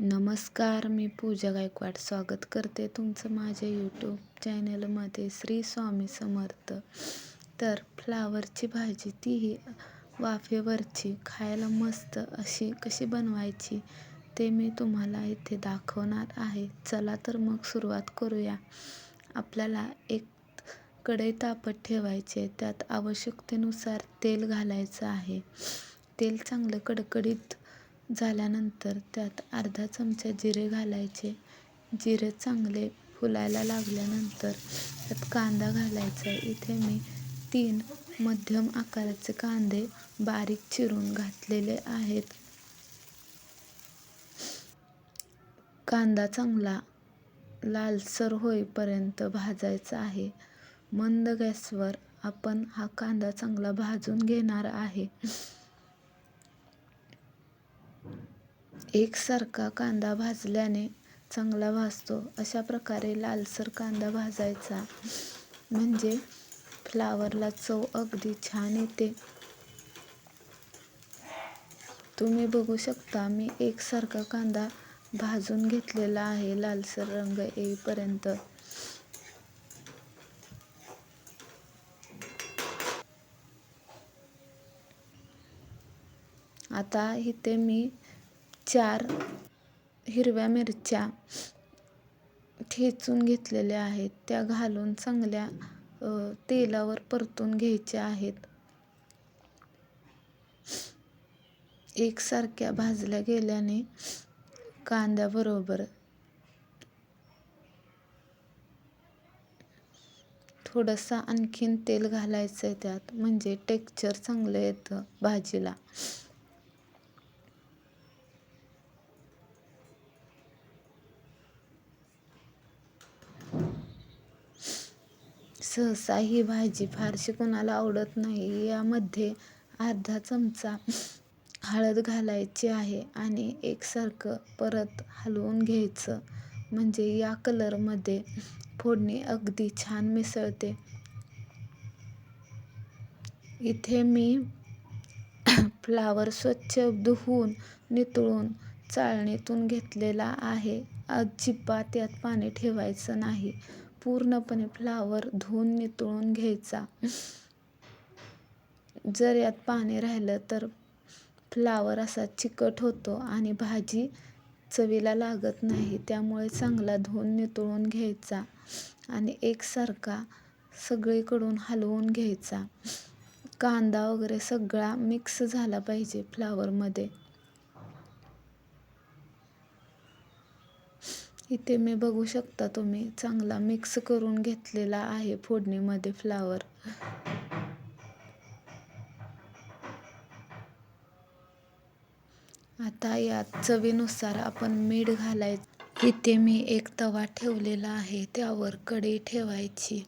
नमस्कार मी पूजा गायकवाड स्वागत करते तुमचं माझ्या यूट्यूब चॅनलमध्ये श्री स्वामी समर्थ. तर फ्लावरची भाजी तीही वाफेवरची खायला मस्त अशी कशी बनवायची ते मी तुम्हाला इथे दाखवणार आहे. चला तर मग सुरुवात करूया. आपल्याला एक कढई तापत ठेवायचे त्यात आवश्यकतेनुसार तेल घालायचं आहे. तेल चांगलं कडकडीत झाल्यानंतर त्यात अर्धा चमचा जिरे घालायचे. जिरे चांगले फुलायला लागल्यानंतर त्यात कांदा घालायचा. इथे मी तीन मध्यम आकाराचे कांदे बारीक चिरून घातलेले आहेत. कांदा चांगला लालसर होईपर्यंत भाजायचा आहे. मंद गॅसवर आपण हा कांदा चांगला भाजून घेणार आहे. एकसारखा कांदा भाजल्याने चांगला भाजतो. अशा प्रकारे लालसर कांदा भाजायचा. म्हणजे फ्लावरला चव अगदी छान येते. तुम्ही बघू शकता मी एकसारखा कांदा भाजून घेतलेला आहे. लालसर रंग येईपर्यंत. आता इथे मी चार हिरव्या मिरच्या ठेचून घेतलेल्या आहेत. त्या घालून चांगल्या तेलावर परतून घ्यायच्या आहेत. एकसारख्या भाजल्या गेल्याने कांद्याबरोबर थोडंसं आणखीन तेल घालायचं आहे त्यात म्हणजे टेक्चर चांगलं येतं भाजीला. सहसा ही भाजी फारशी कोणाला आवडत नाही. यामध्ये अर्धा चमचा हळद घालायची आहे आणि एकसारखं परत हलवून घ्यायचं. म्हणजे या कलरमध्ये फोडणी अगदी छान मिसळते. इथे मी फ्लावर स्वच्छ धुवून नितळून चाळणीतून घेतलेला आहे. अजिबात यात पाणी ठेवायचं नाही. पूर्णपणे फ्लावर धुवून नितळून घ्यायचा. जर यात पाणी राहिलं तर फ्लावर असा चिकट होतो आणि भाजी चवीला लागत नाही त्यामुळे चांगला धुवून नितळून घ्यायचा आणि एकसारखा सगळीकडून हलवून घ्यायचा. कांदा वगैरे सगळा मिक्स झाला पाहिजे फ्लावरमध्ये. इथे मी बघू शकता तुम्ही चांगला मिक्स करून घेतलेला आहे फोडणीमध्ये फ्लावर आता यात चवीनुसार आपण मीठ घालायचं. इथे मी एक तवा ठेवलेला आहे त्यावर कढी ठेवायची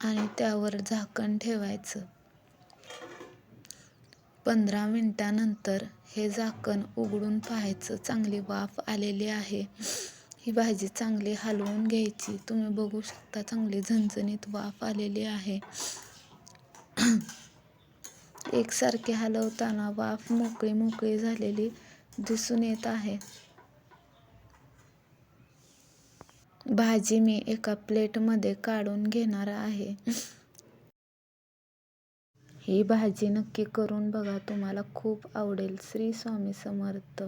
आणि त्यावर झाकण ठेवायचं. पंधरा मिनटानंतर हे झाकण उघडून पाहायचं चांगली वाफ आलेली आहे. ही भाजी चांगली हलवून घ्यायची. तुम्ही बघू शकता चांगली झणझणीत वाफ आलेली आहे. एकसारखे हलवताना वाफ मोकळी मोकळी झालेली दिसून येत आहे. भाजी मी एका प्लेटमध्ये काढून घेणार आहे. ही भाजी नक्की करून बघा. तुम्हाला खूप आवडेल. श्री स्वामी समर्थ.